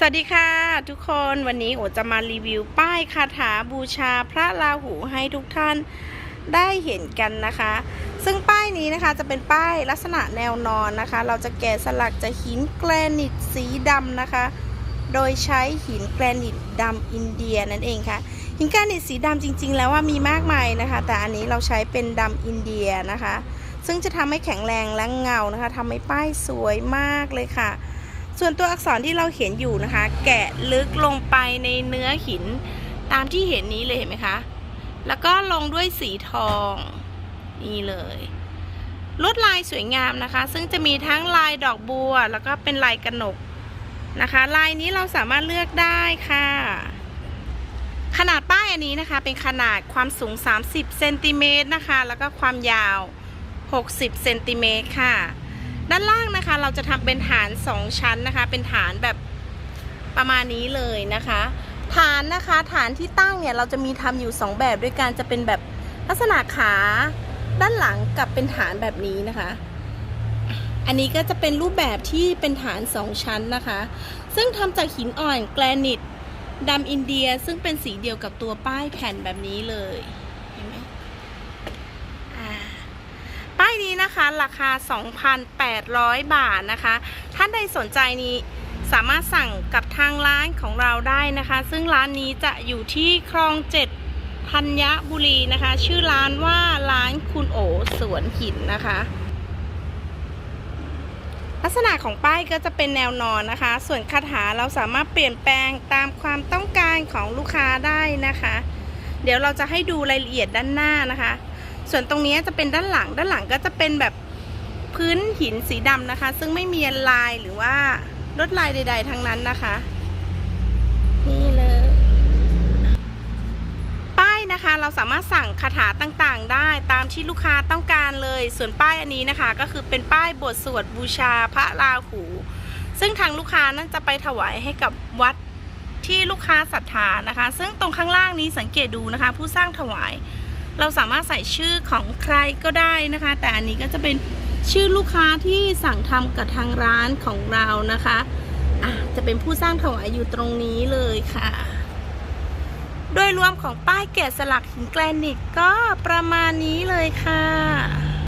สวัสดีค่ะทุกคนวันนี้โอจะมารีวิวป้ายคาถาบูชาพระราหูให้ทุกท่านได้เห็นกันนะคะ ซึ่งป้ายนี้นะคะจะเป็นป้ายลักษณะแนวนอนนะคะ เราจะแกะสลักจากหินแกรนิตสีดำนะคะ โดยใช้หินแกรนิตดำอินเดียนั่นเองค่ะหินแกรนิตสีดำจริง ๆ แล้วว่ามีมากมายนะคะ แต่อันนี้เราใช้เป็นดำอินเดียนะคะ ซึ่งจะทำให้แข็งแรงและเงานะคะทำให้ป้ายสวยมากเลยค่ะ ส่วนตัวอักษรที่เราเขียนอยู่นะคะ แกะลึกลงไปในเนื้อหินตามที่เห็นนี้เลยเห็นไหมคะ แล้วก็ลงด้วยสีทองนี่เลยลวดลายสวยงามนะคะ ซึ่งจะมีทั้งลายดอกบัว แล้วก็เป็นลายกระหนกนะคะ ลายนี้เราสามารถเลือกได้ค่ะ ขนาดป้ายอันนี้นะคะ เป็นขนาดความสูง 30เซนติเมตรนะคะ แล้วก็ความยาว 60เซนติเมตรค่ะ ด้านล่างนะคะ เราจะทำเป็นฐาน 2 ชั้นนะคะ เป็นฐานแบบประมาณนี้เลยนะคะ ฐานนะคะฐานที่ตั้งเนี่ยเราจะมีทำอยู่ 2 แบบด้วยกันจะเป็นแบบลักษณะขาด้านหลังกับเป็นฐานแบบนี้นะคะ อันนี้ก็จะเป็นรูปแบบที่เป็นฐาน 2 ชั้นนะคะ ซึ่งทำจากหินอ่อนแกรนิตดำอินเดียซึ่งเป็นสีเดียวกับตัวป้ายแผ่นแบบนี้เลย เห็นไหมอ่า นี้นะคะราคา 2,800 บาทนะคะ ท่านใดสนใจนี้สามารถสั่งกับทางร้านของเราได้นะคะ ซึ่งร้านนี้จะอยู่ที่คลองเจ็ดธัญบุรีนะคะ ชื่อร้านว่าร้านคุณโอสวนหินนะคะ ลักษณะของป้ายก็จะเป็นแนวนอนนะคะ ส่วนคาถาเราสามารถเปลี่ยนแปลงตามความต้องการของลูกค้าได้นะคะ เดี๋ยวเราจะให้ดูรายละเอียดด้านหน้านะคะ ส่วนตรงนี้จะเป็นด้านหลังด้านหลังก็จะเป็นแบบพื้นหินสีดำนะคะ ซึ่งไม่มีลายหรือว่าลวดลายใด ๆทั้งนั้นนะคะ นี่เลย ป้ายนะคะเราสามารถสั่งคาถาต่างๆ ได้ตามที่ลูกค้าต้องการเลย ส่วนป้ายอันนี้นะคะ ก็คือเป็นป้ายบทสวดบูชาพระราหู ซึ่งทางลูกค้านั้นจะไปถวายให้กับวัดที่ลูกค้าศรัทธานะคะ ซึ่งตรงข้างล่างนี้สังเกตดูนะคะ ผู้สร้างถวาย เราสามารถใส่ชื่อของใครก็ได้นะคะ แต่อันนี้ก็จะเป็นชื่อลูกค้าที่สั่งทำกับทางร้านของเรานะคะอะจะเป็นผู้สร้างถวายอยู่ตรงนี้เลยค่ะ โดยรวมของป้ายแกะสลักหินแกรนิตก็ประมาณนี้เลยค่ะ